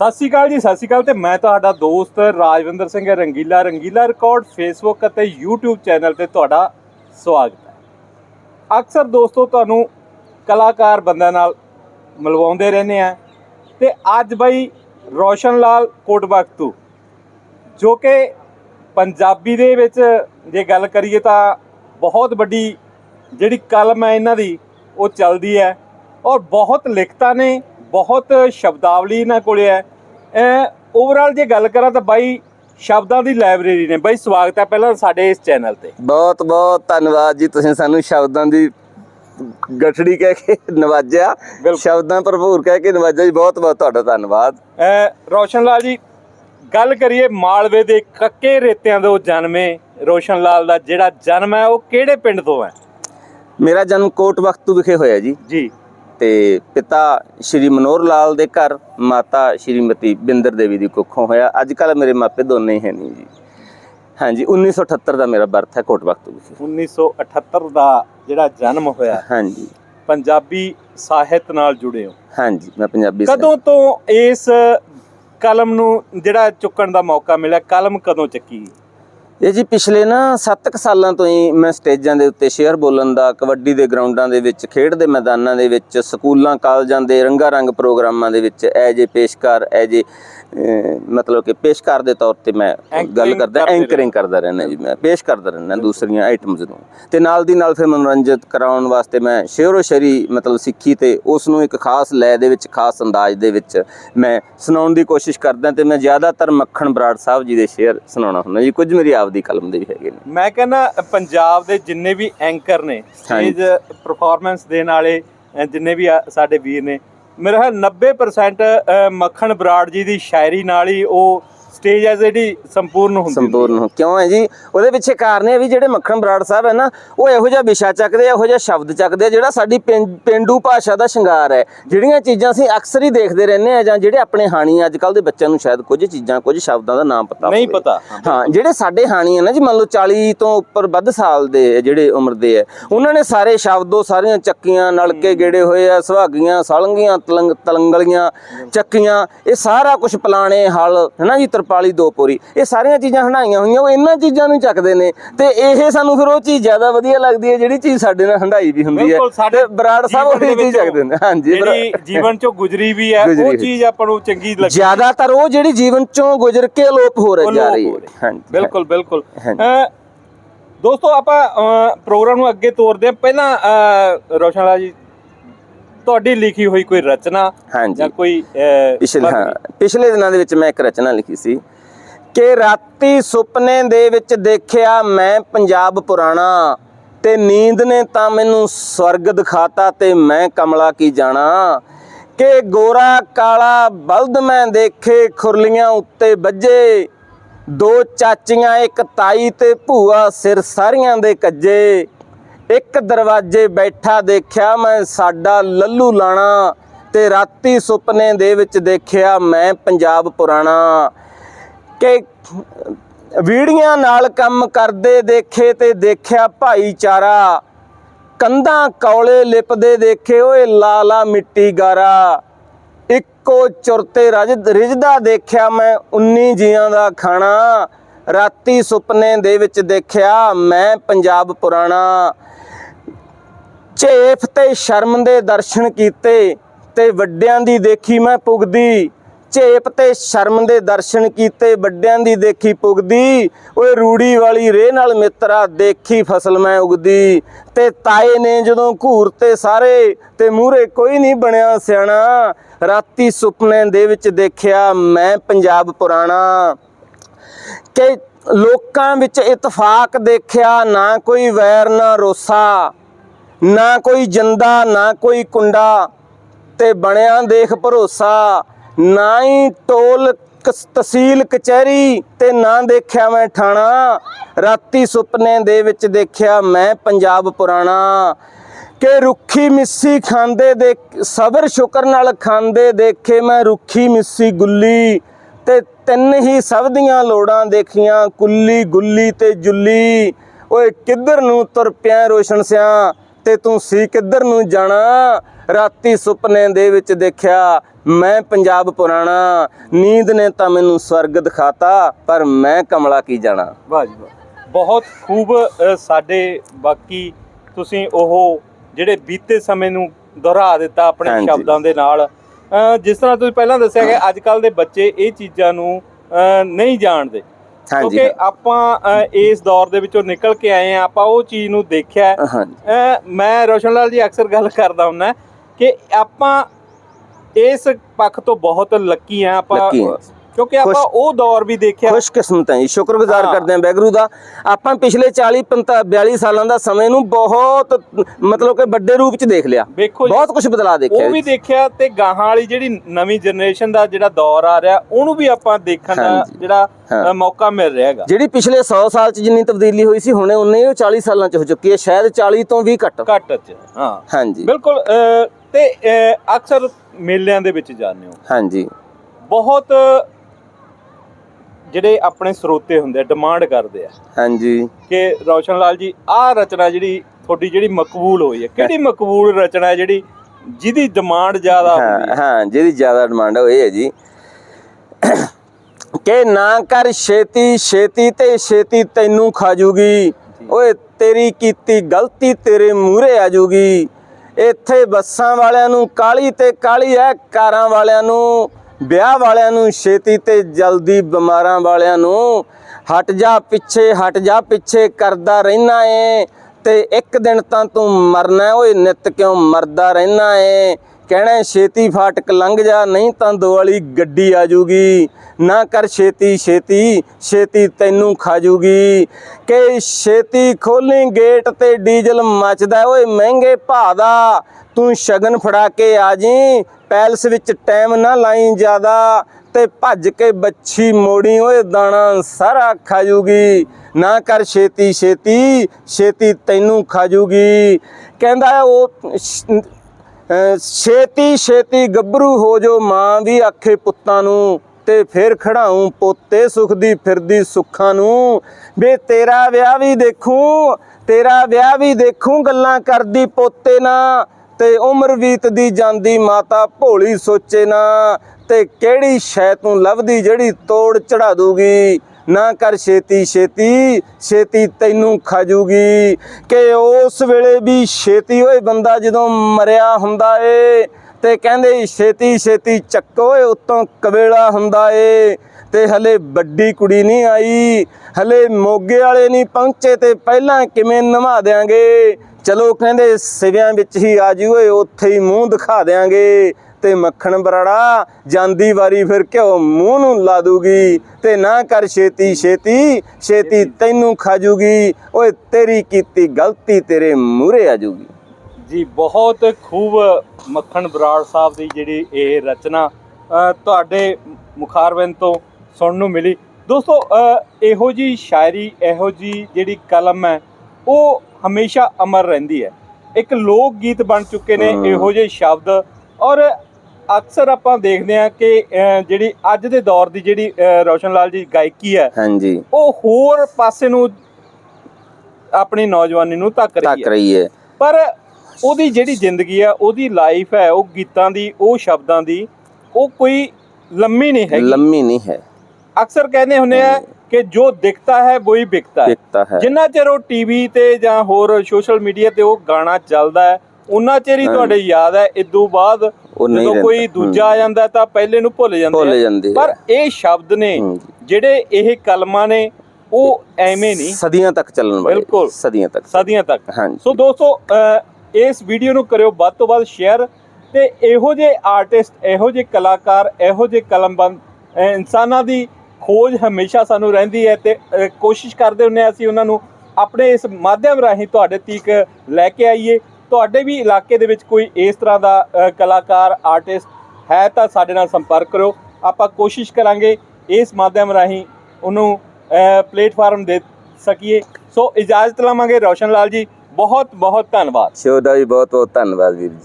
ਸਤਿ ਸ਼੍ਰੀ ਅਕਾਲ ਜੀ, ਸਤਿ ਸ਼੍ਰੀ ਅਕਾਲ ਤੇ ਮੈਂ ਤੁਹਾਡਾ ਦੋਸਤ ਰਾਜਵਿੰਦਰ ਸਿੰਘ ਰੰਗੀਲਾ ਰੰਗੀਲਾ ਰਿਕਾਰਡ ਫੇਸਬੁੱਕ ਅਤੇ YouTube ਚੈਨਲ ਤੇ ਤੁਹਾਡਾ ਸਵਾਗਤ ਹੈ। ਅਕਸਰ ਦੋਸਤੋ, ਤੁਹਾਨੂੰ ਕਲਾਕਾਰ ਬੰਦਿਆਂ ਨਾਲ ਮਿਲਵਾਉਂਦੇ ਰਹਿੰਦੇ ਆ ਤੇ ਅੱਜ ਬਈ ਰੋਸ਼ਨ ਲਾਲ ਕੋਟਬਖਤੂ ਜੋ ਕਿ ਪੰਜਾਬੀ ਦੇ ਵਿੱਚ ਜੇ ਗੱਲ ਕਰੀਏ ਤਾਂ ਬਹੁਤ ਵੱਡੀ ਜਿਹੜੀ ਕਲਮ ਹੈ ਇਹਨਾਂ ਦੀ, ਉਹ ਚੱਲਦੀ ਹੈ ਔਰ ਬਹੁਤ ਲਿਖਤਾਂ ਨੇ ਬਹੁਤ ਸ਼ਬਦਾਵਲੀ ਇਹਨਾਂ ਕੋਲੇ ਹੈ। ਓਵਰਆਲ ਜੇ ਗੱਲ ਕਰਾਂ ਤਾਂ ਬਾਈ ਸ਼ਬਦਾਂ ਦੀ ਲਾਇਬ੍ਰੇਰੀ ਨੇ। ਬਾਈ ਸਵਾਗਤ ਹੈ ਪਹਿਲਾਂ ਸਾਡੇ ਇਸ ਚੈਨਲ ਤੇ। ਬਹੁਤ ਬਹੁਤ ਧੰਨਵਾਦ ਜੀ ਤੁਸੀਂ ਸਾਨੂੰ ਸ਼ਬਦਾਂ ਦੀ ਗਠੜੀ ਕਹਿ ਕੇ ਨਵਾਜਿਆ। ਸ਼ਬਦਾਂ ਭਰਪੂਰ ਕਹਿ ਕੇ ਨਵਾਜਿਆ ਜੀ। ਬਹੁਤ ਬਹੁਤ ਤੁਹਾਡਾ ਧੰਨਵਾਦ। ਰੋਸ਼ਨ ਲਾਲ ਜੀ ਗੱਲ ਕਰੀਏ ਮਾਲਵੇ ਦੇ ਕੱਕੇ ਰੇਤਿਆਂ ਤੋਂ ਜਨਮੇ ਰੋਸ਼ਨ ਲਾਲ ਦਾ। ਜਿਹੜਾ ਜਨਮ ਹੈ ਉਹ ਕਿਹੜੇ ਪਿੰਡ ਤੋਂ ਹੈ? ਮੇਰਾ ਜਨਮ ਕੋਟ ਵਖਤੂ ਵਿਖੇ ਹੋਇਆ ਜੀ। ਜੀ। ਤੇ ਪਿਤਾ ਸ਼੍ਰੀ ਮਨੋਹਰ ਲਾਲ ਦੇ ਘਰ ਮਾਤਾ ਸ਼੍ਰੀਮਤੀ ਬਿੰਦਰ ਦੇਵੀ ਦੀ ਕੁੱਖੋਂ ਹੋਇਆ। ਅੱਜ ਕੱਲ ਮੇਰੇ ਮਾਪੇ ਦੋਨੇ ਹੀ ਹੈ ਨਹੀਂ ਜੀ। ਹਾਂਜੀ 1978 ਦਾ ਮੇਰਾ ਬਰਥ ਹੈ ਕੋਟ ਵਖਤੂ ਵਿਖੇ 1978 ਦਾ ਜਿਹੜਾ ਜਨਮ ਹੋਇਆ ਹਾਂਜੀ। ਪੰਜਾਬੀ ਸਾਹਿਤ ਨਾਲ ਜੁੜੇ ਹੋ। ਹਾਂਜੀ ਮੈਂ ਪੰਜਾਬੀ ਕਦੋਂ ਤੋਂ ਇਸ ਕਲਮ ਨੂੰ ਜਿਹੜਾ ਚੁੱਕਣ ਦਾ ਮੌਕਾ ਮਿਲਿਆ? ਕਲਮ ਕਦੋਂ ਚੱਕੀ? ਇਹ ਜੀ ਪਿਛਲੇ ਨਾ 7 ਸਾਲਾਂ ਤੋਂ ਹੀ ਮੈਂ ਸਟੇਜਾਂ ਦੇ ਉੱਤੇ ਸ਼ੇਅਰ ਬੋਲਣ ਦਾ ਕਬੱਡੀ ਦੇ ਗਰਾਊਂਡਾਂ ਦੇ ਵਿੱਚ ਖੇਡ ਦੇ ਮੈਦਾਨਾਂ ਦੇ ਵਿੱਚ ਸਕੂਲਾਂ ਕਾਲਜਾਂ ਦੇ ਰੰਗਾ ਰੰਗ ਪ੍ਰੋਗਰਾਮਾਂ ਦੇ ਵਿੱਚ ਐਜ ਏ ਪੇਸ਼ਕਾਰ ਐਜ ਏ ਮਤਲਬ ਕਿ ਪੇਸ਼ਕਾਰ ਦੇ ਤੌਰ ਤੇ ਮੈਂ ਗੱਲ ਕਰਦੇ ਐਂਕਰਿੰਗ ਕਰਦਾ ਰਹਿੰਦਾ ਜੀ ਮੈਂ ਪੇਸ਼ ਕਰਦਾ ਰਹਿੰਦਾ ਦੂਸਰੀਆਂ ਆਈਟਮਸ ਨੂੰ। ਤੇ ਨਾਲ ਦੀ ਨਾਲ ਫਿਰ ਮਨੋਰੰਜਿਤ ਕਰਾਉਣ ਵਾਸਤੇ ਮੈਂ ਸ਼ੇਰੋ ਸ਼ਰੀ ਮਤਲਬ ਸਿੱਖੀ ਤੇ ਉਸ ਨੂੰ ਇੱਕ ਖਾਸ ਲੈ ਦੇ ਵਿੱਚ ਖਾਸ ਅੰਦਾਜ਼ ਦੇ ਵਿੱਚ ਮੈਂ ਸੁਣਾਉਣ ਦੀ ਕੋਸ਼ਿਸ਼ ਕਰਦਾ ਤੇ ਮੈਂ ਜ਼ਿਆਦਾਤਰ ਮੱਖਣ ਬਰਾੜ ਸਾਹਿਬ ਜੀ ਦੇ ਸ਼ੇਅਰ ਸੁਣਾਉਣਾ ਹੁੰਦਾ ਜੀ। ਕੁਝ ਮੇਰੀ ਆਪਦੀ ਕਲਮ ਦੇ ਵੀ ਹੈਗੇ ਨੇ। ਮੈਂ ਕਹਿੰਦਾ ਪੰਜਾਬ ਦੇ ਜਿੰਨੇ ਵੀ ਐਂਕਰ ਨੇ ਸਟੇਜ ਪਰਫਾਰਮੈਂਸ ਦੇਣ ਵਾਲੇ ਜਿੰਨੇ ਵੀ ਸਾਡੇ ਵੀਰ ਨੇ ਮੇਰਾ ਖਿਆਲ 90% ਅ, ਮੱਖਣ ਬਰਾੜ ਜੀ ਦੀ ਸ਼ਾਇਰੀ ਨਾਲ ਹੀ ਉਹ ਸਟੇਜ ਐ ਜਿਹੜੀ ਸੰਪੂਰਨ ਹੁੰਦੀ ਸੰਪੂਰਨ ਹੋ। ਕਿਉਂ ਹੈ ਜੀ? ਉਹਦੇ ਪਿੱਛੇ ਕਾਰਨ ਇਹ ਹੈ ਵੀ ਜਿਹੜੇ ਮੱਖਣ ਬਰਾੜ ਸਾਹਿਬ ਹੈ ਨਾ ਉਹ ਇਹੋ ਜਿਹਾ ਵਿਸ਼ਾ ਚੱਕਦੇ ਆ ਇਹੋ ਜਿਹਾ ਸ਼ਬਦ ਚੱਕਦੇ ਆ ਜਿਹੜਾ ਸਾਡੀ ਪਿੰ- ਪੇਂਡੂ ਭਾਸ਼ਾ ਦਾ ਸ਼ਿੰਗਾਰ ਹੈ। ਜਿਹੜੀਆਂ ਚੀਜ਼ਾਂ ਅਸੀਂ ਅਕਸਰ ਹੀ ਦੇਖਦੇ ਰਹਿੰਦੇ ਆ ਜਾਂ ਜਿਹੜੇ ਆਪਣੇ ਹਾਣੀ ਅੱਜ ਕੱਲ ਦੇ ਬੱਚਿਆਂ ਨੂੰ ਸ਼ਾਇਦ ਕੁਝ ਚੀਜ਼ਾਂ ਕੁਝ ਸ਼ਬਦਾਂ ਦਾ ਨਾਮ ਪਤਾ ਨਹੀਂ ਹੋਵੇ। ਪਤਾ। ਹਾਂ ਜਿਹੜੇ ਸਾਡੇ ਹਾਣੀ ਹੈ ਨਾ ਜੀ ਮੰਨ ਲਓ 40 ਤੋਂ ਉੱਪਰ ਵੱਧ ਸਾਲ ਦੇ ਜਿਹੜੇ ਉਮਰ ਦੇ ਆ ਉਹਨਾਂ ਨੇ ਸਾਰੇ ਸ਼ਬਦੋ ਸਾਰੀਆਂ ਚੱਕੀਆਂ ਨਲਕੇ ਗੇੜੇ ਹੋਏ ਆ ਸੁਹਾਗੀਆਂ ਸਲੰਗੀਆਂ ਤਲੰਗ ਤਲੰਗਲੀਆਂ ਚੱਕੀਆਂ ਇਹ ਸਾਰਾ ਕੁਝ ਪਲਾਣੇ ਹਲ ਹੈਨਾ ਜੀ ਤਰਪਾਲੀ ਦੋ ਪੋਰੀ। ਇਹ ਸਾਰੀਆਂ ਚੀਜ਼ਾਂ ਹੰਡਾਈਆਂ ਹੋਈਆਂ ਉਹ ਇਹਨਾਂ ਚੀਜ਼ਾਂ ਨੂੰ ਚੱਕਦੇ ਨੇ। ਤੇ ਇਹ ਸਾਨੂੰ ਫਿਰ ਉਹ ਚੀਜ਼ ਜ਼ਿਆਦਾ ਵਧੀਆ ਲੱਗਦੀ ਹੈ ਜਿਹੜੀ ਚੀਜ਼ ਸਾਡੇ ਨਾਲ ਹੰਡਾਈ ਵੀ ਹੁੰਦੀ ਹੈ। ਤੇ ਬਰਾੜ ਸਾਹਿਬ ਉਹ ਚੀਜ਼ ਚੱਕਦੇ ਨੇ। ਹਾਂਜੀ ਜਿਹੜੀ ਜੀਵਨ ਚੋਂ ਗੁਜ਼ਰੀ ਵੀ ਹੈ ਉਹ। ਚੀਜ਼ ਆਪਾਂ ਨੂੰ ਚੰਗੀ ਲੱਗੀ ਜ਼ਿਆਦਾਤਰ ਉਹ ਜਿਹੜੀ ਜੀਵਨ ਚੋਂ ਗੁਜ਼ਰ ਕੇ ਅਲੋਪ ਹੋ ਰਹੀ ਜਾ ਰਹੀ ਹੋ। ਹਾਂਜੀ ਬਿਲਕੁਲ ਬਿਲਕੁਲ। ਦੋਸਤੋ ਆਪਾਂ ਪ੍ਰੋਗਰਾਮ ਨੂੰ ਅੱਗੇ ਤੋਰਦੇ ਹਾਂ। ਪਹਿਲਾਂ ਅ, ਰੋਸ਼ਨ ਲਾਲ ਜੀ ਤੁਹਾਡੀ ਲਿਖੀ ਹੋਈ ਕੋਈ ਰਚਨਾ ਜਾਂ ਕੋਈ ਪਿਛਲੇ ਦਿਨਾਂ ਦੇ ਵਿੱਚ ਮੈਂ ਇੱਕ ਰਚਨਾ ਲਿਖੀ ਸੀ ਕਿ ਰਾਤੀ ਸੁਪਨੇ ਦੇ ਵਿੱਚ ਦੇਖਿਆ ਮੈਂ ਪੰਜਾਬ ਪੁਰਾਣਾ ਤੇ ਨੀਂਦ ਨੇ ਤਾਂ ਮੈਨੂੰ ਸਵਰਗ ਦਿਖਾਤਾ ਤੇ ਮੈਂ ਕਮਲਾ ਕੀ ਜਾਣਾ। ਕਿ ਗੋਰਾ ਕਾਲਾ ਬਲਦ ਮੈਂ ਦੇਖੇ ਖੁਰਲੀਆਂ ਉੱਤੇ ਵੱਜੇ ਦੋ ਚਾਚੀਆਂ ਇੱਕ ਤਾਈ ਤੇ ਭੂਆ ਸਿਰ ਸਾਰੀਆਂ ਦੇ ਕੱਜੇ। ਇੱਕ ਦਰਵਾਜ਼ੇ ਬੈਠਾ ਦੇਖਿਆ, ਮੈਂ ਸਾਡਾ ਲੱਲੂ ਲਾਣਾ ਤੇ ਰਾਤੀ ਸੁਪਨੇ ਦੇ ਵਿੱਚ ਦੇਖਿਆ, ਮੈਂ ਪੰਜਾਬ ਪੁਰਾਣਾ। ਕਿ ਵੀੜੀਆਂ ਨਾਲ ਕੰਮ ਕਰਦੇ ਦੇਖੇ ਤੇ ਦੇਖਿਆ ਭਾਈਚਾਰਾ। ਕੰਧਾਂ ਕੌਲੇ ਲਿਪਦੇ ਦੇਖੇ, ਓਏ ਲਾਲਾ ਮਿੱਟੀ ਗਾਰਾ। ਇੱਕੋ ਚੁਰਤੇ ਰਜ, ਰਿਜਦਾ ਦੇਖਿਆ ਮੈਂ 19 ਜੀਆਂ ਦਾ ਖਾਣਾ। ਰਾਤੀ ਸੁਪਨੇ ਦੇ ਵਿੱਚ ਦੇਖਿਆ, ਮੈਂ ਪੰਜਾਬ ਪੁਰਾਣਾ। ਝੇਫ ਤੇ ਸ਼ਰਮ ਦੇ ਦਰਸ਼ਨ ਕੀਤੇ ਤੇ ਵੱਡਿਆਂ ਦੀ ਦੇਖੀ ਮੈਂ ਪੁਗਦੀ। ਝੇਪ ਤੇ ਸ਼ਰਮ ਦੇ ਦਰਸ਼ਨ ਕੀਤੇ, ਵੱਡਿਆਂ ਦੀ ਦੇਖੀ ਪੁਗਦੀ। ਓਏ ਰੂੜੀ ਵਾਲੀ ਰੇਹ ਨਾਲ ਮਿੱਤਰਾ, ਦੇਖੀ ਫਸਲ ਮੈਂ ਉਗਦੀ। ਤੇ ਤਾਏ ਨੇ ਜਦੋਂ ਘੂਰ ਤੇ ਸਾਰੇ, ਤੇ ਮੂਹਰੇ ਕੋਈ ਨਹੀਂ ਬਣਿਆ ਸਿਆਣਾ। ਰਾਤੀ ਸੁਪਨੇ ਦੇ ਵਿੱਚ ਦੇਖਿਆ ਮੈਂ ਪੰਜਾਬ ਪੁਰਾਣਾ। ਕਿ ਲੋਕਾਂ ਵਿੱਚ ਇਤਫਾਕ ਦੇਖਿਆ, ਨਾ ਕੋਈ ਵੈਰ, ਨਾ ਰੋਸਾ। ਨਾ ਕੋਈ ਜੰਦਾ, ਨਾ ਕੋਈ ਕੁੰਡਾ ਤੇ ਬਣਿਆ ਦੇਖ ਭਰੋਸਾ, ਨਾ ਹੀ ਟੋਲ ਕਸ- ਤਹਿਸੀਲ ਕਚਹਿਰੀ ਤੇ ਨਾ ਦੇਖਿਆ ਮੈਂ ਠਾਣਾ। ਰਾਤੀ ਸੁਪਨੇ ਦੇ ਵਿੱਚ ਦੇਖਿਆ ਮੈਂ ਪੰਜਾਬ ਪੁਰਾਣਾ। ਕਿ ਰੁੱਖੀ ਮਿੱਸੀ ਖਾਂਦੇ ਦੇ, ਸਬਰ ਸ਼ੁਕਰ ਨਾਲ ਖਾਂਦੇ ਦੇਖੇ ਮੈਂ ਰੁੱਖੀ ਮਿੱਸੀ ਗੁੱਲੀ ਤੇ ਤਿੰਨ ਹੀ ਸਭ ਦੀਆਂ ਲੋੜਾਂ ਦੇਖੀਆਂ ਕੁੱਲੀ ਗੁੱਲੀ ਤੇ ਜੁੱਲੀ। ਓਏ ਕਿੱਧਰ ਨੂੰ ਤੁਰ ਪਿਆ ਰੋਸ਼ਨ ਸਿਆ? ਤੇ ਤੂੰ ਸੀ ਕਿੱਧਰ ਨੂੰ ਜਾਣਾ? ਰਾਤੀ ਸੁਪਨੇ ਦੇ ਵਿੱਚ ਦੇਖਿਆ ਮੈਂ ਪੰਜਾਬ ਪੁਰਾਣਾ ਨੀਂਦ ਨੇ ਤਾਂ ਮੈਨੂੰ ਸਵਰਗ ਦਿਖਾਤਾ ਪਰ ਮੈਂ ਕਮਲਾ ਕੀ ਜਾਣਾ? ਵਾਹ ਜੀ ਵਾਹ। ਬਹੁਤ ਖੂਬ ਸਾਡੇ ਬਾਕੀ ਤੁਸੀਂ ਉਹ ਜਿਹੜੇ ਬੀਤੇ ਸਮੇਂ ਨੂੰ ਦੁਹਰਾ ਦਿੱਤਾ ਆਪਣੇ। ਸ਼ਬਦਾਂ ਦੇ ਨਾਲ। ਜਿਸ ਤਰ੍ਹਾਂ ਤੁਸੀਂ ਪਹਿਲਾਂ ਦੱਸਿਆ ਕਿ ਅੱਜ ਕੱਲ ਦੇ ਬੱਚੇ ਇਹ ਚੀਜ਼ਾਂ ਨੂੰ ਨਹੀਂ ਜਾਣਦੇ। ਹਾਂਜੀ ਕਿਉਂਕਿ ਆਪਾਂ ਅ, ਇਸ ਦੌਰ ਦੇ ਵਿੱਚੋਂ ਨਿਕਲ ਕੇ ਆਏ ਆ ਆਪਾਂ ਉਹ ਚੀਜ਼ ਨੂੰ ਦੇਖਿਆ ਹੈ। ਹਾਂਜੀ ਅ, ਮੈਂ ਰੋਸ਼ਨ ਲਾਲ ਜੀ ਅਕਸਰ ਗੱਲ ਕਰਦਾ ਹੁੰਦਾ ਕਿ ਆਪਾਂ ਇਸ ਪੱਖ ਤੋਂ ਬਹੁਤ ਲੱਕੀ ਆ ਆਪਾਂ ਲੱਕੀ ਹਾਂ। ਕਿਉਂਕਿ ਆਪਾਂ ਉਹ ਦੌਰ ਵੀ ਦੇਖਿਆ। ਖੁਸ਼ਕਿਸਮਤ ਹੈ ਜੀ ਸ਼ੁਕਰਗੁਜ਼ਾਰ। ਕਰਦੇ ਹਾਂ ਬੈਗਰੂ ਦਾ। ਆਪਾਂ ਪਿਛਲੇ 40 45 42 ਸਾਲਾਂ ਦਾ ਸਮੇਂ ਨੂੰ ਬਹੁਤ ਮਤਲਬ ਕਿ ਵੱਡੇ ਰੂਪ ਚ ਦੇਖ ਲਿਆ। ਬਹੁਤ ਕੁਝ ਬਦਲਾ ਦੇਖਿਆ ਉਹ ਵੀ। ਦੇਖਿਆ ਤੇ ਗਾਹਾਂ ਵਾਲੀ ਜਿਹੜੀ ਨਵੀਂ ਜਨਰੇਸ਼ਨ ਦਾ ਜਿਹੜਾ ਦੌਰ ਆ ਰਿਹਾ ਉਹਨੂੰ ਵੀ ਆਪਾਂ ਦੇਖਣ ਦਾ। ਜਿਹੜਾ ਮੌਕਾ ਮਿਲ ਰਿਹਾ ਹੈਗਾ। ਜਿਹੜੀ ਪਿਛਲੇ 100 ਸਾਲ ਚ ਜਿੰਨੀ ਤਬਦੀਲੀ ਹੋਈ ਸੀ ਹੁਣੇ ਉਨੇ ਹੀ ਉਹ 40 ਸਾਲਾਂ ਚ ਹੋ ਚੁੱਕੀ ਹੈ ਸ਼ਾਇਦ 40 ਤੋਂ ਵੀ ਘੱਟ। ਘੱਟ ਚ ਹਾਂ। ਹਾਂਜੀ। ਬਿਲਕੁਲ ਤੇ ਅਕਸਰ ਮੇਲਿਆਂ ਦੇ ਵਿੱਚ ਜਾਂਦੇ ਹੋ। ਹਾਂਜੀ। ਬਹੁਤ ਜਿਹੜੇ ਆਪਣੇ ਸਰੋਤੇ ਹੁੰਦੇ ਆ ਡਿਮਾਂਡ ਕਰਦੇ ਆ। ਹਾਂਜੀ। ਕਿ ਰੌਸ਼ਨ ਲਾਲ ਜੀ ਆਹ ਰਚਨਾ ਜਿਹੜੀ ਤੁਹਾਡੀ ਜਿਹੜੀ ਮਕਬੂਲ ਹੋਈ ਹੈ ਕਿਹੜੀ ਮਕਬੂਲ ਰਚਨਾ ਹੈ ਜਿਹੜੀ ਜਿਹਦੀ ਡਿਮਾਂਡ ਜ਼ਿਆਦਾ ਹੁੰਦੀ ਹਾਂ? ਹੈ ਜਿਹਦੀ ਜ਼ਿਆਦਾ ਡਿਮਾਂਡ ਹੋਈ ਹੈ ਜੀ। ਕਿ ਨਾ ਕਰ ਛੇਤੀ ਛੇਤੀ ਤੇ ਛੇਤੀ ਤੈਨੂੰ ਖਾ ਜੂਗੀ ਓਏ ਤੇਰੀ ਕੀਤੀ ਗਲਤੀ ਤੇਰੇ ਮੂਹਰੇ ਆ ਜੂਗੀ ਇੱਥੇ ਬੱਸਾਂ ਵਾਲਿਆਂ ਨੂੰ ਕਾਲੀ ਤੇ ਕਾਲੀ ਐ ਕਾਰਾਂ ਵਾਲਿਆਂ ਨੂੰ ਵਿਆਹ ਵਾਲਿਆਂ ਨੂੰ ਛੇਤੀ ਤੇ ਜਲਦੀ ਬਿਮਾਰਾਂ ਵਾਲਿਆਂ ਨੂੰ ਹਟ ਜਾ ਪਿੱਛੇ ਹਟ ਜਾ ਪਿੱਛੇ ਕਰਦਾ ਰਹਿਣਾ ਏ ਤੇ ਇੱਕ ਦਿਨ ਤਾਂ ਤੂੰ ਮਰਨਾ ਏ, ਓਏ ਨਿਤ ਕਿਉਂ ਮਰਦਾ ਰਹਿਣਾ ਏ? ਕਹਿਣਾ ਛੇਤੀ ਫਾਟਕ ਲੰਘ ਜਾ, ਨਹੀਂ ਤਾਂ ਦੋ ਵਾਲੀ ਗੱਡੀ ਆ ਜੂਗੀ ਨਾ ਕਰ ਛੇਤੀ ਛੇਤੀ ਛੇਤੀ ਤੈਨੂੰ ਖਾ ਜੂਗੀ ਕਿ ਛੇਤੀ ਖੋਲੀ ਗੇਟ ਤੇ ਡੀਜ਼ਲ ਮੱਚਦਾ ਓਏ ਮਹਿੰਗੇ ਭਾਅ ਦਾ। ਤੂੰ ਸ਼ਗਨ ਫੜਾ ਕੇ ਆ ਜੀ, ਪੈਲਸ ਵਿੱਚ ਟਾਈਮ ਨਾ ਲਾਈ ਜ਼ਿਆਦਾ। ਤੇ ਭੱਜ ਕੇ ਬੱਛੀ ਮੋੜੀ, ਓਏ ਦਾਣਾ ਸਾਰਾ ਖਾਜੂਗੀ। ਨਾ ਕਰ ਛੇਤੀ ਛੇਤੀ ਛੇਤੀ ਤੈਨੂੰ ਖਾਜੂਗੀ। ਕਹਿੰਦਾ ਉਹ ਛੇਤੀ ਛੇਤੀ ਗੱਭਰੂ ਹੋ ਜੋ ਮਾਂ ਵੀ ਆਖੇ ਪੁੱਤਾਂ ਨੂੰ ਤੇ ਫਿਰ ਖੜਾਉਂ ਪੋਤੇ ਸੁਖ ਦੀ ਫਿਰਦੀ ਸੁੱਖਾਂ ਨੂੰ। ਵੇ ਤੇਰਾ ਵਿਆਹ ਵੀ ਦੇਖੂੰ, ਤੇਰਾ ਵਿਆਹ ਵੀ ਦੇਖੂੰ, ਗੱਲਾਂ ਕਰਦੀ ਪੋਤੇ ਨਾ। ਤੇ ਉਮਰ ਬੀਤਦੀ ਜਾਂਦੀ ਮਾਤਾ ਭੋਲੀ ਸੋਚੇ ਨਾ। ਤੇ ਕਿਹੜੀ ਸ਼ੈ ਤੂੰ ਲੱਭਦੀ ਜਿਹੜੀ ਤੋੜ ਚੜਾ ਦੂਗੀ। ਨਾ ਕਰ ਛੇਤੀ ਛੇਤੀ ਛੇਤੀ ਤੈਨੂੰ ਖਾਜੂਗੀ। ਕਿ ਉਸ ਵੇਲੇ ਵੀ ਛੇਤੀ ਹੋਏ ਬੰਦਾ ਜਦੋਂ ਮਰਿਆ ਹੁੰਦਾ ਏ, ਤੇ ਕਹਿੰਦੇ ਛੇਤੀ ਛੇਤੀ ਚੱਕੋ ਓਏ ਉਤੋਂ ਕਵੇਲਾ ਹੁੰਦਾ ਏ। ਤੇ ਹਲੇ ਵੱਡੀ ਕੁੜੀ ਨਹੀਂ ਆਈ, ਹਲੇ ਮੋਗੇ ਵਾਲੇ ਨਹੀਂ ਪਹੁੰਚੇ ਤੇ ਪਹਿਲਾਂ ਕਿਵੇਂ ਨਵਾ ਦਿਆਂਗੇ? ਚਲੋ ਕਹਿੰਦੇ ਸਿਵਿਆਂ ਵਿੱਚ ਹੀ ਆ ਜੂਏ ਉੱਥੇ ਹੀ ਮੂੰਹ ਦਿਖਾ ਦਿਆਂਗੇ। ਤੇ ਮੱਖਣ ਬਰਾੜਾ ਜਾਂਦੀ ਵਾਰੀ ਫਿਰ ਘਿਓ ਮੂੰਹ ਨੂੰ ਲਾ ਦੂਗੀ। ਤੇ ਨਾ ਕਰ ਛੇਤੀ ਛੇਤੀ ਛੇਤੀ ਤੈਨੂੰ ਖਾਜੂਗੀ। ਓਏ ਤੇਰੀ ਕੀਤੀ ਗਲਤੀ ਤੇਰੇ ਮੂਹਰੇ ਆ ਜੂਗੀ ਜੀ ਬਹੁਤ ਖੂਬ ਮੱਖਣ ਬਰਾੜ ਸਾਹਿਬ ਦੀ ਜਿਹੜੀ ਇਹ ਰਚਨਾ ਤੁਹਾਡੇ ਮੁਖਾਰਬਿੰਦ ਤੋਂ ਸੁਣਨ ਨੂੰ ਮਿਲੀ। ਦੋਸਤੋ ਇਹੋ ਜੀ ਸ਼ਾਇਰੀ ਇਹੋ ਜੀ ਜਿਹੜੀ ਕਲਮ ਹੈ ਉਹ ਹਮੇਸ਼ਾ ਅਮਰ ਰਹਿੰਦੀ ਹੈ। ਇੱਕ ਲੋਕ ਗੀਤ ਬਣ ਚੁੱਕੇ ਨੇ। ਇਹੋ ਜਿਹੇ ਸ਼ਬਦ। ਔਰ ਅਕਸਰ ਆਪਾਂ ਦੇਖਦੇ ਹਾਂ ਕਿ ਜਿਹੜੀ ਅੱਜ ਦੇ ਦੌਰ ਦੀ ਜਿਹੜੀ ਰੌਸ਼ਨ ਲਾਲ ਜੀ ਗਾਇਕੀ ਹੈ ਹਾਂਜੀ। ਉਹ ਹੋਰ ਪਾਸੇ ਨੂੰ ਆਪਣੀ ਨੌਜਵਾਨੀ ਨੂੰ ਧੱਕ ਰਹੀ ਹੈ। ਰਹੀ ਹੈ। ਪਰ ਉਹਦੀ ਜਿਹੜੀ ਜ਼ਿੰਦਗੀ ਆ ਉਹਦੀ ਲਾਈਫ ਹੈ ਉਹ ਗੀਤਾਂ ਦੀ ਉਹ ਸ਼ਬਦਾਂ ਦੀ ਉਹ ਕੋਈ ਲੰਮੀ ਨਹੀਂ ਹੈਗੀ। ਲੰਮੀ ਨਹੀਂ ਹੈ। ਅਕਸਰ ਕਹਿੰਦੇ ਹੁੰਦੇ ਆ ਕਿ ਜੋ ਦਿਖਤਾ ਹੈ ਵਹੀ ਵਿਕਤਾ ਹੈ। ਹੈ। ਜਿੰਨਾ ਚਿਰ ਉਹ ਟੀਵੀ ਤੇ ਜਾਂ ਹੋਰ ਸੋਸ਼ਲ ਮੀਡੀਆ ਤੇ ਉਹ ਗਾਣਾ ਚੱਲਦਾ ਹੈ ਉਹਨਾਂ ਚਿਰ ਹੀ। ਤੁਹਾਡੇ ਯਾਦ ਹੈ ਇਦੋਂ ਬਾਅਦ ਜਦੋਂ। ਕੋਈ ਦੂਜਾ ਆ ਜਾਂਦਾ ਤਾਂ ਪਹਿਲੇ ਨੂੰ ਭੁੱਲ ਜਾਂਦੇ ਪਰ। ਇਹ ਸ਼ਬਦ ਨੇ। ਜਿਹੜੇ ਇਹ ਕਲਮਾਂ ਨੇ ਉਹ ਐਵੇਂ ਨਹੀਂ ਸਦੀਆਂ ਤੱਕ ਚੱਲਣ ਵਾਲੇ ਬਿਲਕੁਲ। ਸਦੀਆਂ ਤੱਕ ਸਦੀਆਂ ਤੱਕ ਸੋ ਦੋਸਤੋ ਇਸ ਵੀਡੀਓ ਨੂੰ ਕਰਿਓ ਵੱਧ ਤੋਂ ਵੱਧ ਸ਼ੇਅਰ ਤੇ ਇਹੋ ਜਿਹੇ ਆਰਟਿਸਟ ਇਹੋ ਜਿਹੇ ਕਲਾਕਾਰ ਇਹੋ ਜਿਹੇ ਕਲਮਬੰਦ ਇਨਸਾਨਾਂ ਦੀ ਖੋਜ ਹਮੇਸ਼ਾ ਸਾਨੂੰ ਰਹਿੰਦੀ ਹੈ ਤੇ ਕੋਸ਼ਿਸ਼ ਕਰਦੇ ਹੁੰਨੇ ਅਸੀਂ ਉਹਨਾਂ ਨੂੰ ਆਪਣੇ ਇਸ ਮਾਧਿਅਮ ਰਾਹੀਂ ਤੁਹਾਡੇ ਤੀਕ ਲੈ ਕੇ ਆਈਏ ਤੁਹਾਡੇ ਵੀ ਇਲਾਕੇ ਦੇ ਵਿੱਚ ਕੋਈ ਇਸ ਤਰ੍ਹਾਂ ਦਾ ਕਲਾਕਾਰ ਆਰਟਿਸਟ ਹੈ ਤਾਂ ਸਾਡੇ ਨਾਲ ਸੰਪਰਕ ਕਰੋ। ਆਪਾਂ ਕੋਸ਼ਿਸ਼ ਕਰਾਂਗੇ ਇਸ ਮਾਧਿਅਮ ਰਾਹੀਂ ਉਹਨੂੰ ਪਲੇਟਫਾਰਮ ਦੇ ਸਕੀਏ। ਸੋ ਇਜਾਜ਼ਤ ਲਵਾਂਗੇ ਰੌਸ਼ਨ ਲਾਲ ਜੀ। ਬਹੁਤ ਬਹੁਤ ਧੰਨਵਾਦ ਸ਼ੋਦਾ ਜੀ ਬਹੁਤ ਬਹੁਤ ਧੰਨਵਾਦ ਵੀਰ ਜੀ।